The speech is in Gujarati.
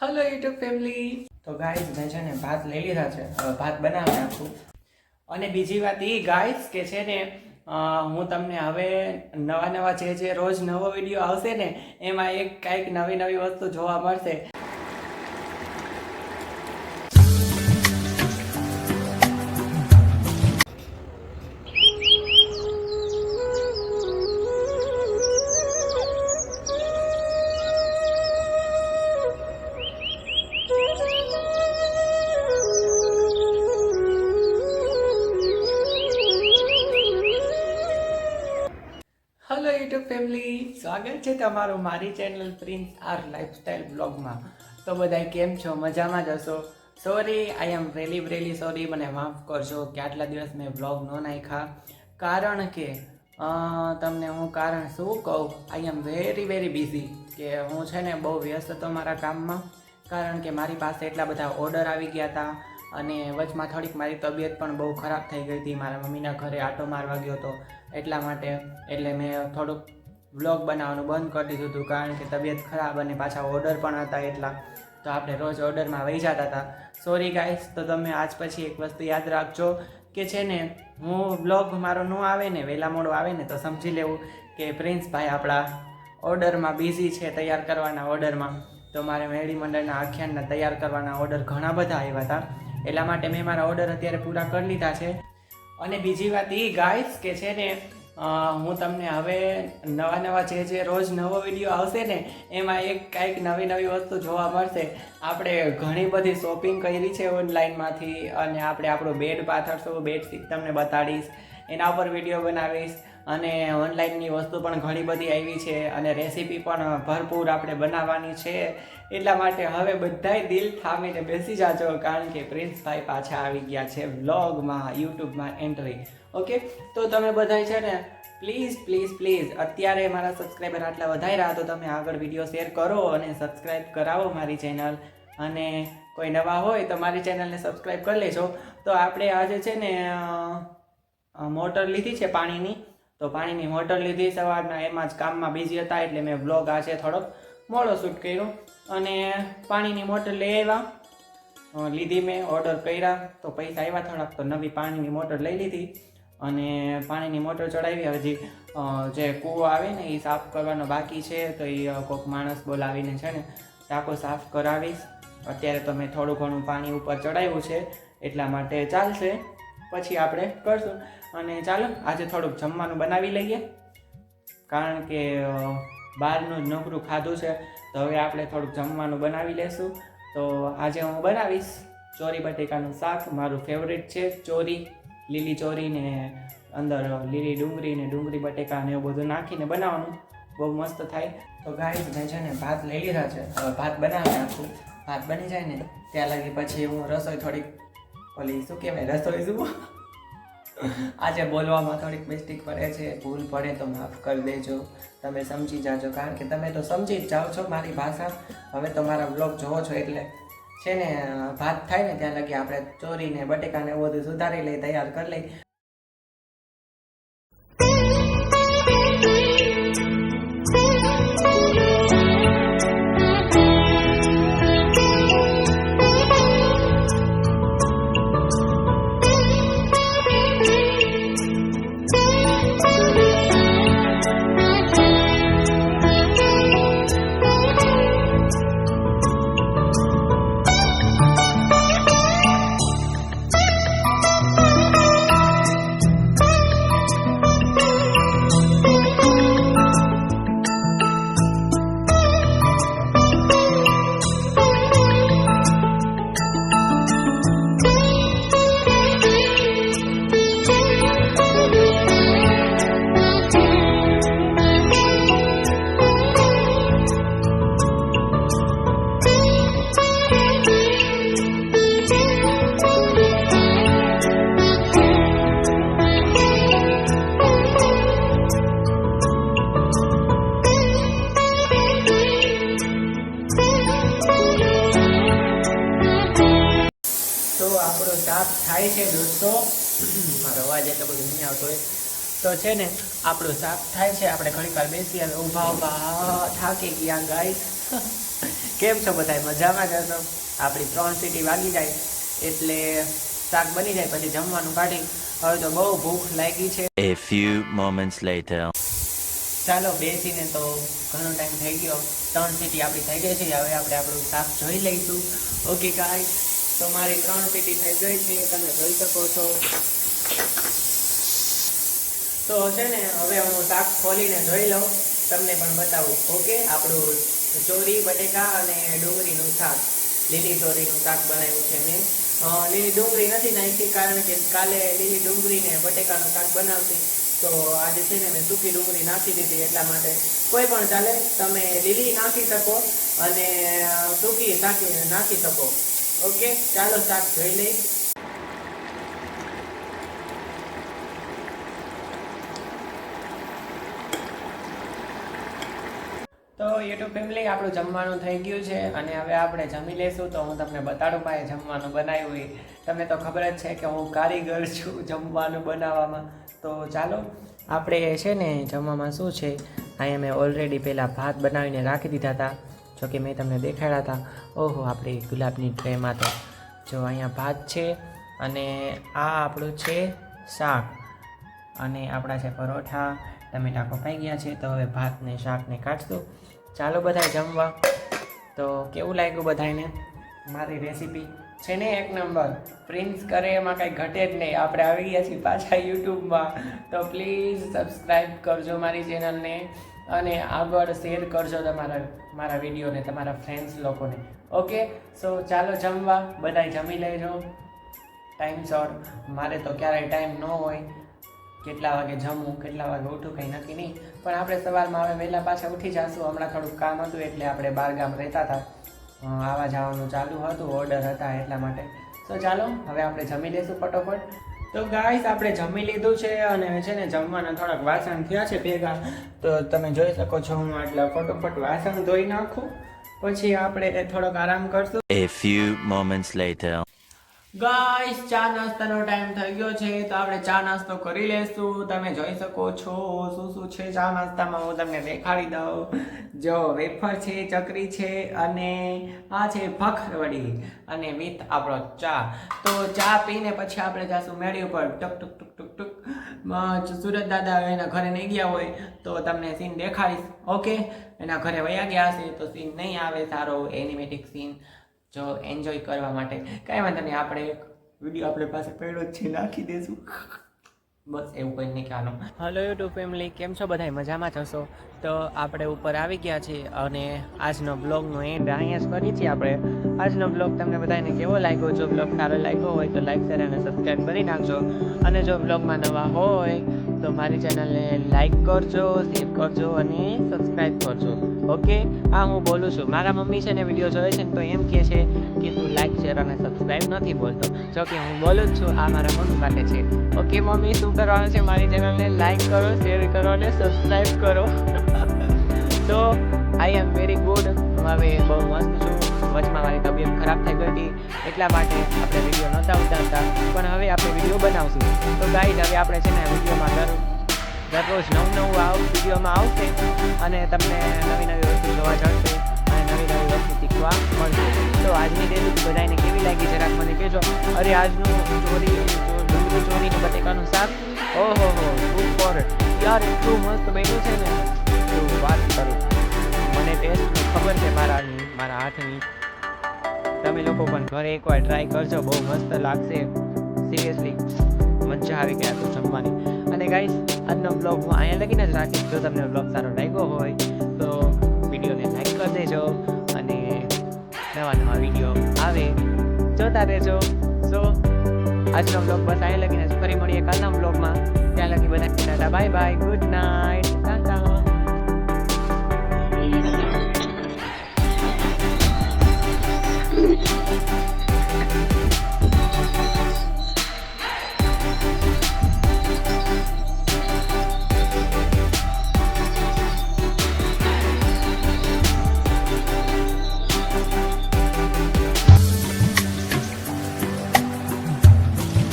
હલો યુટ્યુબ ફેમિલી તો ગાઈઝ મેં છે ને ભાત લઈ લીધા છે. હવે ભાત બનાવી નાખું. અને બીજી વાત એ ગાઈઝ કે છે ને હું તમને હવે નવા નવા જે જે રોજ નવો વીડિયો આવશે ને, એમાં એક કાંઈક નવી નવી વસ્તુ જોવા મળશે. યુટ્યુબ ફેમિલી, સ્વાગત છે તમારું મારી ચેનલ પ્રિન્સ આર લાઈફસ્ટાઈલ બ્લોગમાં. તો બધા કેમ છો? મજામાં જ હશો? Sorry I am really really sorry મને માફ કરજો કે આટલા દિવસ મેં બ્લોગ ન નાખ્યા. કારણ કે તમને હું કારણ શું કહું? I am very very busy કે હું છે ને બહુ વ્યસ્ત હતો મારા કામમાં. કારણ કે મારી પાસે એટલા બધા ઓર્ડર આવી ગયા હતા અને વચમાં થોડીક મારી તબિયત પણ બહુ ખરાબ થઈ ગઈ હતી. મારા મમ્મીના ઘરે આટો મારવા ગયો હતો એટલા માટે. એટલે મેં થોડુંક વ્લોગ બનાવવાનું બંધ કરી દીધું હતું કારણ કે તબિયત ખરાબ અને પાછા ઓર્ડર પણ હતા એટલા. તો આપણે રોજ ઓર્ડરમાં વહી જતા હતા. સોરી ગાઈસ તો તમે આજ પછી એક વસ્તુ યાદ રાખજો કે છે ને, હું વ્લોગ મારો ન આવે ને વહેલા મોડો આવે ને, તો સમજી લેવું કે પ્રિન્સભાઈ આપણા ઓર્ડરમાં બિઝી છે તૈયાર કરવાના ઓર્ડરમાં તો મારે મેળી મંડળના આખ્યાનના તૈયાર કરવાના ઓર્ડર ઘણા બધા આવ્યા હતા. એટલા માટે મેં મારા ઓર્ડર અત્યારે પૂરા કરી લીધા છે. અને બીજી વાત એ ગાઈસ કે છે ને હું તમને હવે નવા નવા જે જે રોજ નવો વીડિયો આવશે ને, એમાં એક કાંઈક નવી નવી વસ્તુ જોવા મળશે. આપણે ઘણી બધી શોપિંગ કરી છે ઓનલાઈનમાંથી અને આપણે આપણો બેડ પાથરશું બેડશીટ તમને બતાડીશ, એના ઉપર વીડિયો બનાવીશ. અને ઓનલાઈનની વસ્તુ પણ ઘણી બધી આવી છે અને રેસીપી પણ ભરપૂર આપણે બનાવવાની છે. એટલા માટે હવે બધાય દિલ થામીને બેસી જાજો કારણ કે પ્રિન્સભાઈ પાછા આવી ગયા છે વ્લોગમાં, યુટ્યુબમાં એન્ટ્રી ઓકે તો તમે બધાય છે ને પ્લીઝ પ્લીઝ પ્લીઝ અત્યારે મારા સબસ્ક્રાઈબર આટલા વધારે રહ્યા તો તમે આગળ વીડિયો શેર કરો અને સબસ્ક્રાઈબ કરાવો મારી ચેનલ અને કોઈ નવા હોય તો મારી ચેનલને સબસ્ક્રાઈબ કરી લેજો. તો આપણે આજે છે ને મોટર લીધી છે પાણીની. તો પાણીની મોટર લીધી સવારના, એમાં જ કામમાં બિઝી હતા એટલે મેં વ્લોગ આજે થોડોક મોડો શૂટ કર્યો. અને પાણીની મોટર લઈ આવ્યા. લીધી મેં ઓર્ડર કર્યા. તો પૈસા આવ્યા થોડાક, તો નવી પાણીની મોટર લઈ લીધી. અને પાણીની મોટર ચડાવી હજી જે કૂવો આવે ને, એ સાફ કરવાનો બાકી છે. તો એ કોઈક માણસ બોલાવીને છે ને, ટાંકો સાફ કરાવીશ. અત્યારે તો મેં થોડું ઘણું પાણી ઉપર ચડાવ્યું છે. એટલા માટે ચાલશે. પછી આપણે કરશું. અને ચાલો, આજે થોડુંક જમવાનું બનાવી લઈએ. કારણ કે બહારનું જ નોકરું ખાધું છે. તો હવે આપણે થોડુંક જમવાનું બનાવી લેશું. તો આજે હું બનાવીશ ચોરી બટેકાનું શાક. મારું ફેવરેટ છે ચોરી. લીલી ચોરી ને અંદર લીલી ડુંગળી ને ડુંગળી બટેકા ને એવું બધું નાખીને બનાવવાનું. બહુ મસ્ત થાય. તો ગાઈઝ મેં છે ને ભાત લઈ લીધા છે. હવે ભાત બનાવી નાખું ભાત બની જાય ને, ત્યાં લગી પછી હું રસોઈ થોડીક ઓલી શું કહેવાય, રસોઈ શું આજે બોલવામાં થોડીક મિસ્ટેક પડે છે, ભૂલ પડે તો માફ કરી દેજો. તમે સમજી જાજો, કારણ કે તમે તો સમજી જ જાઓ છો મારી ભાષા. હવે તો મારા બ્લોગ જોવો છો એટલે છે ને ભાત થાય ને ત્યાં લગી આપણે ચોરીને બટેકાને એવું બધું સુધારી લઈ, તૈયાર કરી લઈ. થાય છે દોસ્તો. મારો અવાજ એટલો બધો નહીં આવતો હોય. તો છે ને આપણું શાક થાય છે. આપણે ઘણી વાર બેસી આવે ઊભા ઊભા થાકી ગયા ગાઈસ. કેમ છો બધા મજામાં જ આપણી ત્રણ સીટી વાગી જાય એટલે શાક બની જાય પછી જમવાનું કાઢી. હવે તો બહુ ભૂખ લાગી છે. A few moments later. ચાલો બેસીને તો ઘણો ટાઈમ થઈ ગયો. ત્રણ સીટી આપણી થઈ ગઈ છે. હવે આપણે આપણું શાક જોઈ લઈશું. ઓકે ગાય તો મારી ત્રણ સીટી થઈ ગઈ છે, તમે જોઈ શકો છો. તો છે ને, હવે હું શાક ખોલીને જોઈ લઉં, તમને પણ બતાવું. ઓકે, આપણું ચોરી, બટેકા અને ડુંગળીનું શાક. લીલી ચોરીનું શાક બનાવ્યું છે મેં. લીલી ડુંગળી નથી નાખી, કારણ કે કાલે લીલી ડુંગળી ને બટેકાનું શાક બનાવતી. તો આજે છે ને, મેં સૂકી ડુંગળી નાખી દીધી, એટલા માટે કોઈ પણ ચાલે, તમે લીલી નાખી શકો અને સૂકી નાખી શકો. ઓકે, ચાલો શાક ધોઈ લઈ. તો યુટ્યુબ ફેમિલી આપણું જમવાનું થઈ ગયું છે અને હવે આપણે જમી લેશું. તો હું તમને બતાડું ભાઈ જમવાનું બનાવ્યું એ. તમને તો ખબર જ છે કે હું કારીગર છું જમવાનું બનાવવામાં. તો ચાલો, આપણે છે ને જમવામાં શું છે? અહીંયા મેં ઓલરેડી પહેલાં ભાત બનાવીને રાખી દીધા હતા. જો કે મેં તમને દેખાડ્યા હતા. ઓહો, આપણી ગુલાબની ટ્રેમાં તો જો અહીંયા ભાત છે અને આ આપણું છે શાક. અને આપણા છે પરોઠા. ટમેટા કપાઈ ગયા છે, તો હવે ભાતને શાકને કાઢશું. ચાલો બધા જમવા. તો કેવું લાગ્યું બધાને મારી રેસીપી છે ને એક નંબર. પ્રિન્સ કરે, એમાં કાંઈ ઘટે જ નહીં. આપણે આવી ગયા છીએ પાછા યુટ્યુબમાં તો પ્લીઝ સબસ્ક્રાઈબ કરજો મારી ચેનલને અને આગળ શેર કરજો તમારા, મારા વિડીયોને, તમારા ફ્રેન્ડ્સ લોકોને. ઓકે સો ચાલો જમવા. બધાય જમી લેજો ટાઈમ શોર્ટ મારે તો ક્યારેય ટાઈમ ન હોય. કેટલા વાગે જમવું કેટલા વાગે ઉઠું, કંઈ નક્કી નહીં. પણ આપણે સવારમાં હવે વહેલા પાછા ઉઠી જશું. હમણાં થોડુંક કામ હતું એટલે આપણે બહારગામ રહેતા હતા. આવા જવાનું ચાલુ હતું. ઓર્ડર હતા એટલા માટે. તો ચાલો, હવે આપણે જમી લઈશું ફટોફટ. તો ગાઈસ આપણે જમી લીધું છે અને છે ને જમવાના થોડાક વાસણ થયા છે ભેગા. તો તમે જોઈ શકો છો, હું આટલા ફટોફટ વાસણ ધોઈ નાખું. પછી આપણે થોડોક આરામ કરશું. A few moments later. Guys ચા નાસ્તાનો ટાઈમ થઈ ગયો છે, તો આપણે ચા નાસ્તો કરી લેશું. તમે જોઈ શકો છો શું શું છે ચા નાસ્તામાં. હું તમને દેખાડી દઉં. જો, વેફર છે, ચકરી છે અને આ છે ભખરવડી અને વિથ આપણો ચા. તો ચા પીને પછી આપણે જાશું મેળી ઉપર. ટક ટક ટક ટક ટક. સુરત દાદા એના ઘરે નહીં ગયા હોય, તો તમને સીન દેખાડીશ. ઓકે એના ઘરે વયા ગયા હશે, તો સીન નહીં આવે સારો એનિમેટિક સીન જો એન્જોય કરવા માટે. કાંઈ વાંધો નહીં, આપણે એક વીડિયો આપણી પાસે પડ્યો જ છે, નાખી દઈશું બસ એવું કંઈ નહીં ખ્યાલ હલો યુટ્યુબ ફેમિલી કેમ છો બધા મજામાં જ તો આપણે ઉપર આવી ગયા છીએ અને આજનો બ્લોગનો એન્ડ અહીંયા જ કરી છીએ આપણે. આજનો બ્લોગ તમને બધાને કેવો લાગ્યો? જો બ્લોગ સારો લાગ્યો હોય તો લાઈક શેર અને સબસ્ક્રાઈબ કરી નાખજો. અને જો બ્લોગમાં નવા હોય તો મારી ચેનલને લાઈક કરજો શેર કરજો અને સબસ્ક્રાઈબ કરજો. ઓકે હા, હું બોલું છું. મારા મમ્મી છે ને વીડિયો જોવે છે ને તો એમ કહે છે કે તું લાઈક શેર અને સબસ્ક્રાઈબ નથી બોલતો. જો કે હું બોલું જ છું, આ મારા મમ્મી માટે છે. ઓકે મમ્મી, શું કરવાનું છે? મારી ચેનલને લાઈક કરો શેર કરો અને સબસ્ક્રાઈબ કરો. તો આઈ એમ વેરી ગુડ હવે બહુ મસ્ત છું. વચમાં મારી તબિયત ખરાબ થઈ ગઈ હતી, એટલા માટે આપણે વીડિયો નહોતા ઉતારતા. પણ હવે આપણે વીડિયો બનાવશું. તો ગાઈડ હવે આપણે છે ને વિડીયોમાં દર, દરરોજ નવું નવું આવ વિડીયોમાં આવશે અને તમને નવી નવી વસ્તુ જોવા જશે અને નવી નવી વસ્તુ શીખવા મળશે. તો આજની રેસીપી બધાને કેવી લાગી જરાક મને કહેજો. અરે, આજનું ચોરી ડુંગળી ચોરીનું બટેકાનું શાક? ઓહો હો સુપર યાર, એટલું મસ્ત બન્યું છે ને. મારા મારા હાથની. તમે લોકો પણ ઘરે એકવાર ટ્રાય કરજો, બહુ મસ્ત લાગશે. સિરિયસલી મજા આવી ગયા જમવાની. અને ગાઈસ આજનો બ્લોગ હું અહીંયા લગીને જ રાખીશ. જો તમને બ્લોગ સારો લાગ્યો હોય, તો વિડીયોને લાઈક કરી દેજો અને નવા નવા વીડિયો આવે, જોતા રહેજો. સો આજનો બ્લોગ બસ અહીંયા લગીને ફરી મળીએ કાલના બ્લોગમાં ત્યાં લગી બધા bye bye good night